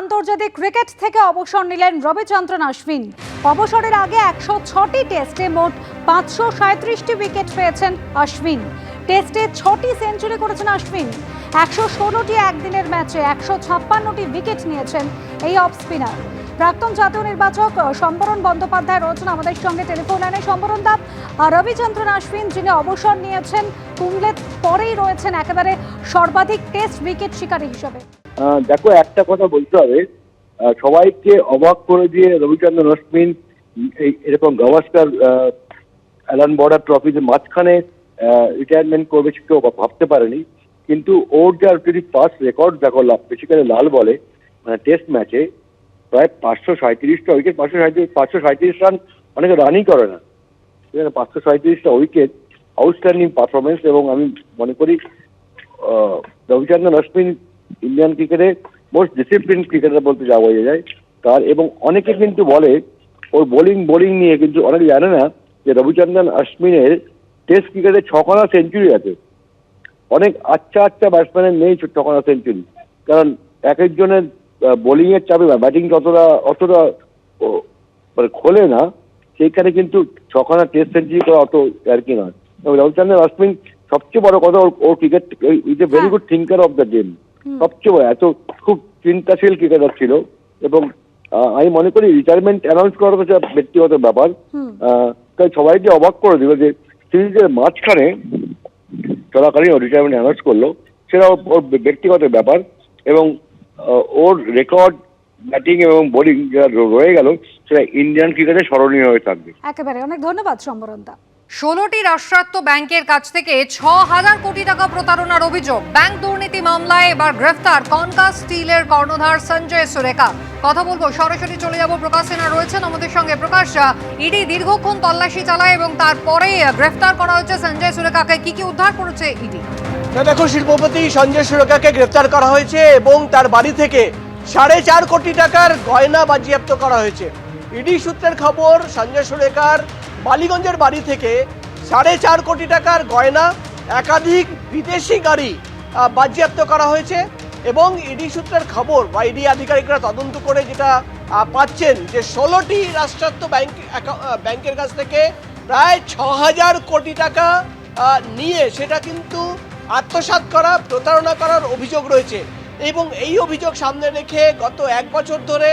আন্তর্জাতিক ক্রিকেট থেকে অবসর নিলেন রবিচন্দ্রন অশ্বিন অবসরের আগে একশো ছটি টেস্টে মোট পাঁচশো সাঁত্রিশটি উইকেট পেয়েছেন অশ্বিন টেস্টে ছটি সেঞ্চুরি করেছেন অশ্বিন একশো ষোলোটি একদিনের ম্যাচে একশো ছাপ্পান্নটি উইকেট নিয়েছেন এই অফ স্পিনার। প্রাক্তন জাতীয় নির্বাচক সম্বরণ বন্দ্যোপাধ্যায় রয়েছেন আমাদের সঙ্গে টেলিফোন লাইনে। সম্বরণ দাব রবিচন্দ্রন অশ্বিন যিনি অবসর নিয়েছেন কুমলের পরেই রয়েছেন একেবারে সর্বাধিক টেস্ট উইকেট শিকারী হিসেবে। দেখো, একটা কথা বলতে হবে। সবাইকে অবাক করে দিয়ে রবিচন্দ্রন অশ্বিন এরকম গাভাস্কার অ্যালান বর্ডার ট্রফিতে মাঝখানে রিটায়ারমেন্ট করবে সে কেউ ভাবতে পারেনি। কিন্তু ওর যা যদি পাস রেকর্ড দেখো বেসিক্যালি লাল বলে মানে টেস্ট ম্যাচে প্রায় পাঁচশো সাঁত্রিশটা উইকেট পাঁচশো সাঁত্রিশ পাঁচশো সাঁত্রিশ রান অনেকে রানই করে না। সেখানে পাঁচশো সাঁত্রিশটা উইকেট আউটস্ট্যান্ডিং পারফরমেন্স এবং আমি মনে করি রবিচন্দ্রন অশ্বিন ইন্ডিয়ান ক্রিকেটে মোস্ট ডিসিপ্লিন ক্রিকেটার বলতে যা বোঝা যায়। তার এবং অনেকে কিন্তু বলে, ওর বোলিং বোলিং নিয়ে কিন্তু অনেকে জানে না যে রবিচন্দ্রন অশ্বিনের টেস্ট ক্রিকেটে ছখানা সেঞ্চুরি আছে। অনেক আচ্ছা আচ্ছা ব্যাটসম্যানের নেই ছখানা সেঞ্চুরি কারণ এক একজনের বোলিং এর চাপে ব্যাটিং অতটা অতটা মানে খোলে না, সেইখানে কিন্তু ছখানা টেস্ট সেঞ্চুরি করা অত আর কি নয়। রবিচন্দ্রন অশ্বিন সবচেয়ে বড় কথা ওর- cricket is a very good thinker of the game সবচেয়ে বড় এত খুব চিন্তাশীল ক্রিকেটার ছিল এবং আমি মনে করি রিটায়ারমেন্ট অ্যানাউন্স করার হচ্ছে ব্যক্তিগত ব্যাপার। তাই সবাইকে অবাক করে দিল যে সিরিজের মাঝখানে চলাকালীন ও রিটায়ারমেন্ট অ্যানাউন্স করল সেটা ওর- ব্যক্তিগত ব্যাপার এবং ওর রেকর্ড ব্যাটিং এবং বোলিং যা রয়ে গেল সেটা ইন্ডিয়ান ক্রিকেটে স্মরণীয় হয়ে থাকবে। একেবারে। অনেক ধন্যবাদ সম্বরণ দা। ষোলোটি রাষ্ট্রায়ত্ত ব্যাংকের কাছ থেকে ছ হাজার কোটি টাকা প্রতারণার অভিযোগ। ব্যাংক দুর্নীতি মামলায় এবার গ্রেফতার কনকাস স্টিলের কর্ণধার সঞ্জয় সুরেখা। কথা বলব, সরাসরি চলে যাব। প্রকাশ সেনা রয়েছেন আমাদের সঙ্গে। প্রকাশ ইডি দীর্ঘক্ষণ তল্লাশি চালায় এবং তারপরে গ্রেফতার করা হচ্ছে সঞ্জয় সুরেখাকে। কি কি উদ্ধার করেছে ইডি? দেখো, শিল্পপতি সঞ্জয় সুরকাকে গ্রেফতার করা হয়েছে এবং তার বাড়ি থেকে সাড়ে চার কোটি টাকার গয়না বাজেয়াপ্ত করা হয়েছে। ইডি সূত্রের খবর, সঞ্জয় সুরেকার বালিগঞ্জের বাড়ি থেকে সাড়ে চার কোটি টাকার গয়না, একাধিক বিদেশি গাড়ি বাজেয়াপ্ত করা হয়েছে এবং ইডি সূত্রের খবর বা ইডি আধিকারিকরা তদন্ত করে যেটা পাচ্ছেন যে ষোলোটি রাষ্ট্রায়ত্ত ব্যাংক ব্যাংকের কাছ থেকে প্রায় ছ হাজার কোটি টাকা নিয়ে সেটা কিন্তু আত্মসাৎ করা, প্রতারণা করার অভিযোগ রয়েছে এবং এই অভিযোগ সামনে রেখে গত এক বছর ধরে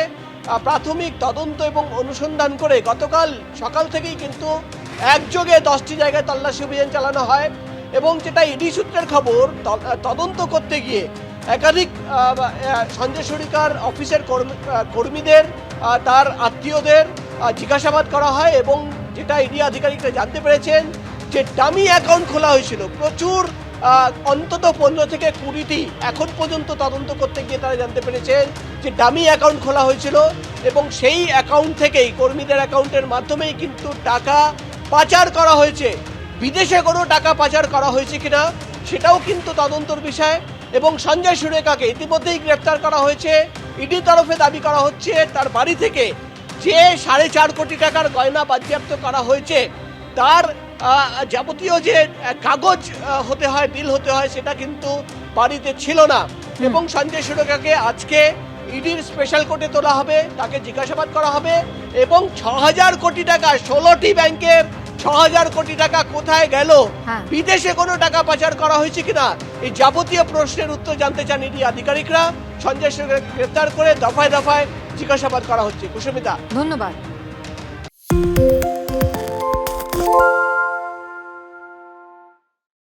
প্রাথমিক তদন্ত এবং অনুসন্ধান করে গতকাল সকাল থেকেই কিন্তু একযোগে দশটি জায়গায় তল্লাশি অভিযান চালানো হয় এবং যেটা ইডি সূত্রের খবর তদন্ত করতে গিয়ে একাধিক সঞ্জয় সরিকার অফিসের কর্মী- কর্মীদের তার আত্মীয়দের জিজ্ঞাসাবাদ করা হয় এবং যেটা ইডি আধিকারিকরা জানতে পেরেছেন যে, ডামি অ্যাকাউন্ট খোলা হয়েছিল। প্রচুর অন্তত পনেরো থেকে কুড়িটি এখন পর্যন্ত তদন্ত করতে গিয়ে তারা জানতে পেরেছেন যে ডামি অ্যাকাউন্ট খোলা হয়েছিল এবং সেই অ্যাকাউন্ট থেকেই, কর্মীদের অ্যাকাউন্টের মাধ্যমেই কিন্তু টাকা পাচার করা হয়েছে। বিদেশে কোনো টাকা পাচার করা হয়েছে কিনা, সেটাও কিন্তু তদন্তর বিষয়। এবং সঞ্জয় সুরেখাকে ইতিমধ্যেই গ্রেফতার করা হয়েছে। ইডি তরফে দাবি করা হচ্ছে, তার বাড়ি থেকে যে সাড়ে চার কোটি টাকার গয়না বাজেয়াপ্ত করা হয়েছে, তার যাবতীয় যে কাগজ হতে হয় বিল হতে হয় সেটা কিন্তু বাড়িতে ছিল না। এবং সঞ্জয় সুরেখাকে আজকে ইডির স্পেশাল কোর্টে তোলা হবে তাকে জিজ্ঞাসাবাদ করা হবে এবং ছ হাজার কোটি টাকা ষোলোটি ব্যাংকের ছ হাজার কোটি টাকা কোথায় গেল? হ্যাঁ। বিদেশে কোনো টাকা পাচার করা হয়েছে কিনা? এই যাবতীয় প্রশ্নের উত্তর জানতে চান ইডি আধিকারিকরা। সঞ্জয় সুরেখাকে গ্রেফতার করে দফায় দফায় জিজ্ঞাসাবাদ করা হচ্ছে। কুসুমিতা। ধন্যবাদ।